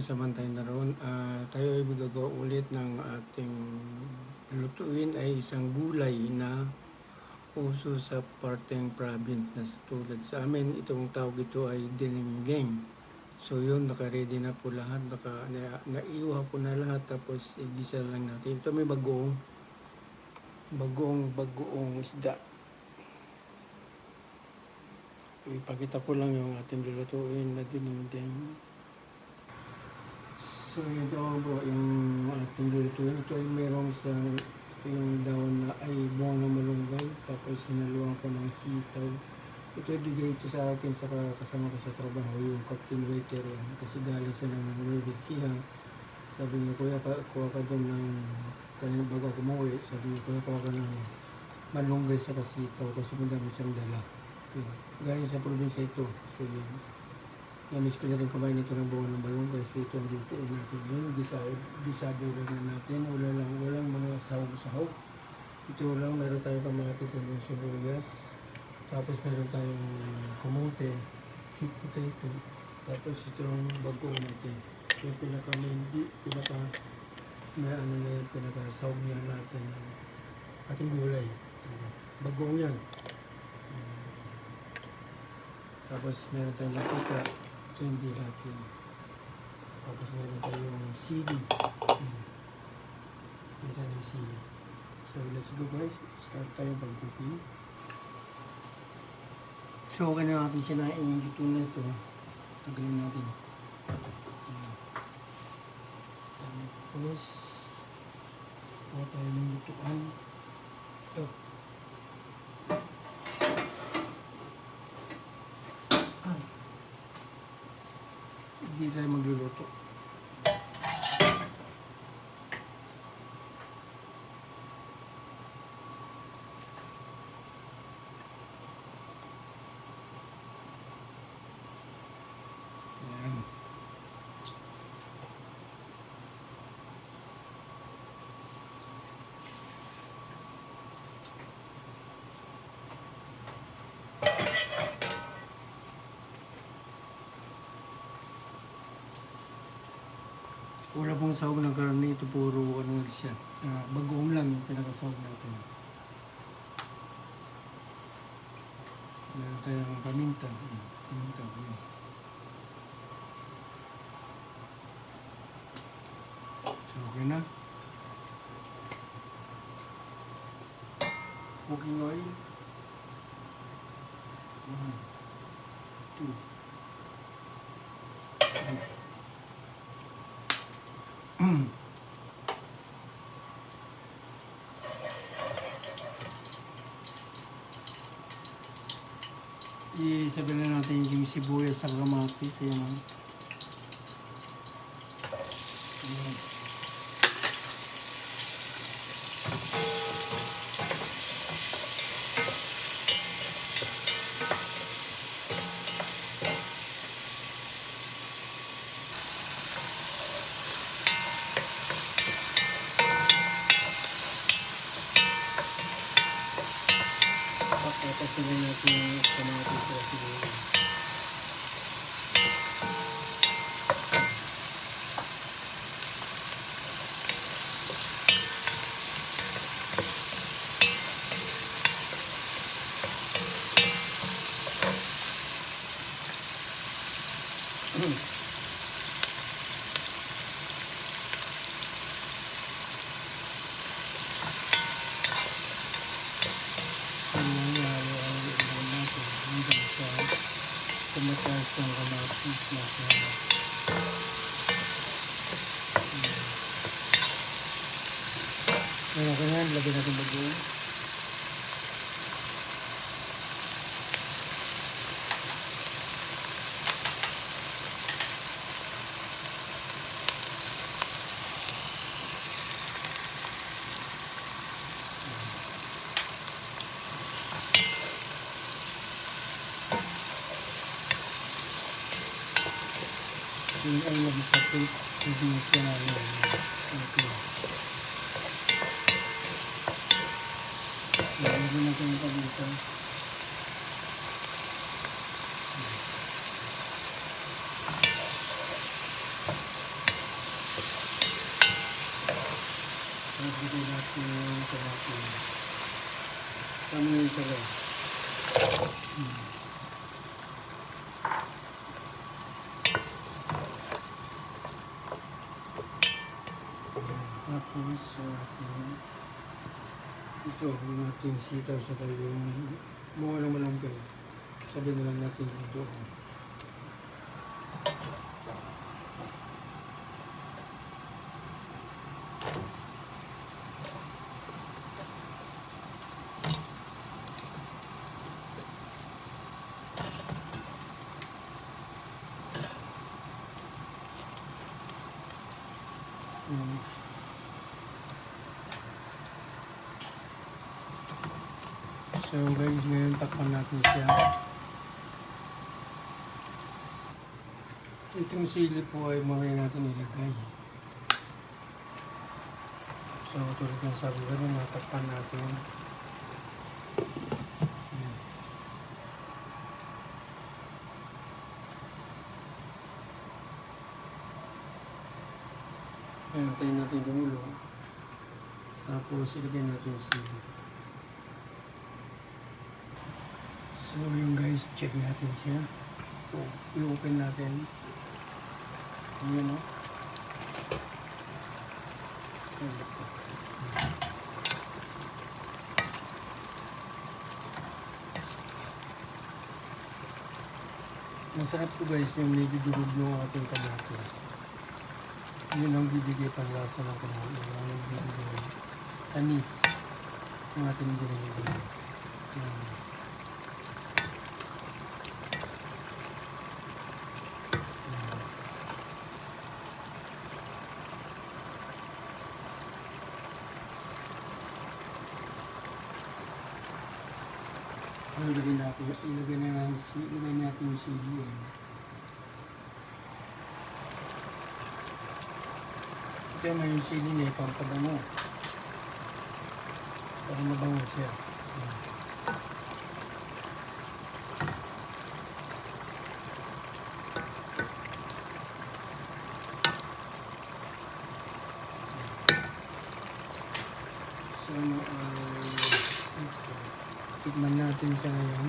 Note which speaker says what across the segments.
Speaker 1: Kung saan tayo naroon. Ah, tayo ay magagawa ulit ng ating lutuin ay isang gulay na uso sa parteng province na tulad sa amin. Itong tawag ito ay dininggeng. So yun, naka-ready na po lahat. Naka, na, naiwa ko na lahat. Tapos igisa lang natin. Ito may bagoong bagoong bagoong isda. Ipakita ko lang yung ating lulutuin na dininding. So ito bro, yung ating lulutuin. Ito ay merong sa yung daon na ay buwan ng malunggay. Tapos hinaluan ko ng sitaw. Ito ay bigay ito sa akin sa kasama ko sa trabaho, yung captain waiter yan. Kasi galing sila ng Nueva Ecija. Sabi niya, kuya, kuha ka doon ng kanina bago ako umuwi. Sabi niya, kuha ka ng malunggay sa kasitaw kasi madami siyang dala. Yun. Galing sa probinsya ito. So, yun. Namiss ko na rin kumain ito ng buwan ng malunggay. So, ito ang lutuin natin. Yun, gisado, lang na natin. Wala lang, walang mga sahog-sahog. Ito lang, meron tayong kamatis sa sibuyas. Tapos meron tayong kamote, sweet potato. Tapos ito ang bago natin. Yung pinaka hindi, pinaka may ano na yung pinaka sahog niya natin ng ating gulay. Bagong yan. Tapos meron tayong latika. Hindi lahat yun. Tapos meron tayong sili. Ayan. Meron tayong sili. So let's go guys. Start tayo pag-cooking. So okay na natin sinain yung luto na ito. Tagalin natin. Ayan. Tapos kuha tayo ng lutuan. Ito. Hindi tayo magluluto. Ayan. Wala pong sahog ng karne, ito puro ano siya. Uh, bagoong lang yung pinakasahog natin. Meron tayong paminta. Ayan, Paminta. Ayan. So, okay na. Cooking oil. One, two, three. Isabi na natin yung sibuyas sa kamatis. Ayan. Ayan. Tapos na natin yung kamatis sa sibuyas. Ang Ngayon ko yan, lagyan natin bagoong. Yung ay nag-patate, hindi siya na ginagawa ko dito. Pagkita natin yung tilapia. Kami yung tilapia. Hmm. Tapos, uh, ito, yung ating sitaw sa tayo yung mga ng malunggay. Sabi na lang natin ito. Mm. So guys, ngayon takpan natin siya. Itong sili po ay mamaya natin ilagay. So tulad ng sabi ko rin, natakpan natin. Ayan. Ayan, antayin natin gumulo. Tapos ilagay natin yung sili. So yung guys, check natin siya. O, i-open natin. Ayan o. Masarap po guys yung medyo durog yung ating kamati. Yun ang bibigay pang lasa ng kamati. Yun ang bibigay tamis ng ating binibigay. Ilagay natin? Ilagay na natin, ilagay natin yung CDM. Ito yung yung niya, pampabango. Para mabango siya. Yan. So, uh. Tikman natin siya ngayon.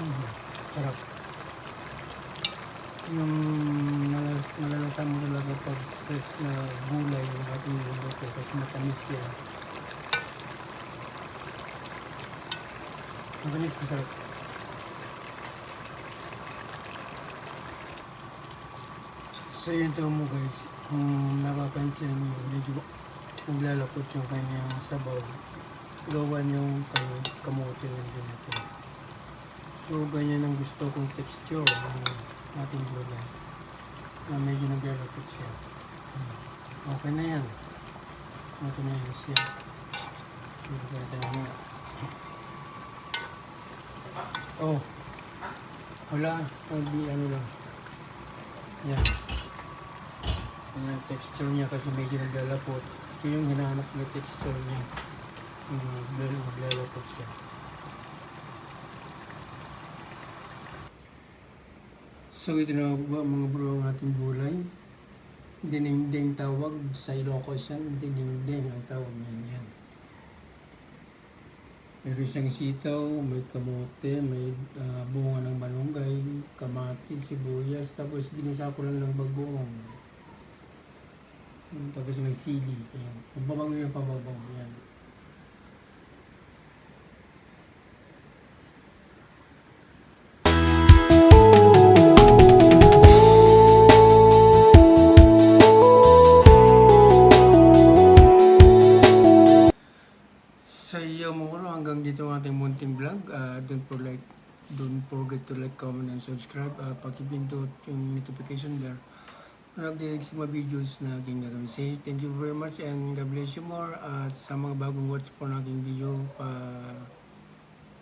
Speaker 1: Mm, sarap. Yung malas, malalasa mo talaga pag fresh na gulay yung ating niluto kasi matamis yan. Matamis masarap. So yun to mo guys, kung napapansin niyo, medyo naglalapot yung kanyang sabaw. Gawan yung kanyang kamote ng ganito. So ganyan ang gusto kong texture ng ating gulay. Na medyo naglalapot siya. Hmm. Okay na yan. Okay na yan siya. Ka natin mamaya. Oh. Wala. Hindi ano lang. Yan. Yan yung texture niya kasi medyo naglalapot. Ito yung hinahanap na texture niya. Yung nagla- naglalapot siya. So ito na ba mga bro ang ating gulay. Dinengdeng tawag sa Ilocos yan. Dinengdeng ang tawag niyan yan. Meron siyang sitaw, may kamote, may ah, bunga ng malunggay, kamatis, sibuyas, tapos ginisa ko lang ng bagoong. Mm, Tapos may sili. Ayan. Pababango yung pababaw. Yan. Sa iyo hanggang dito ang ating munting vlog. Ah, don't forget don't forget to like, comment, and subscribe. Uh, pakipindot yung notification bell para update sa mga videos na aking gagawin. Say thank you very much and God bless you more. At sa mga bagong watch po ng aking video, pa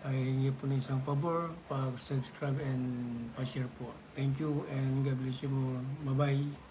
Speaker 1: ay hingi po ng isang pabor, pa-subscribe and pa-share po. Thank you and God bless you more. Bye-bye.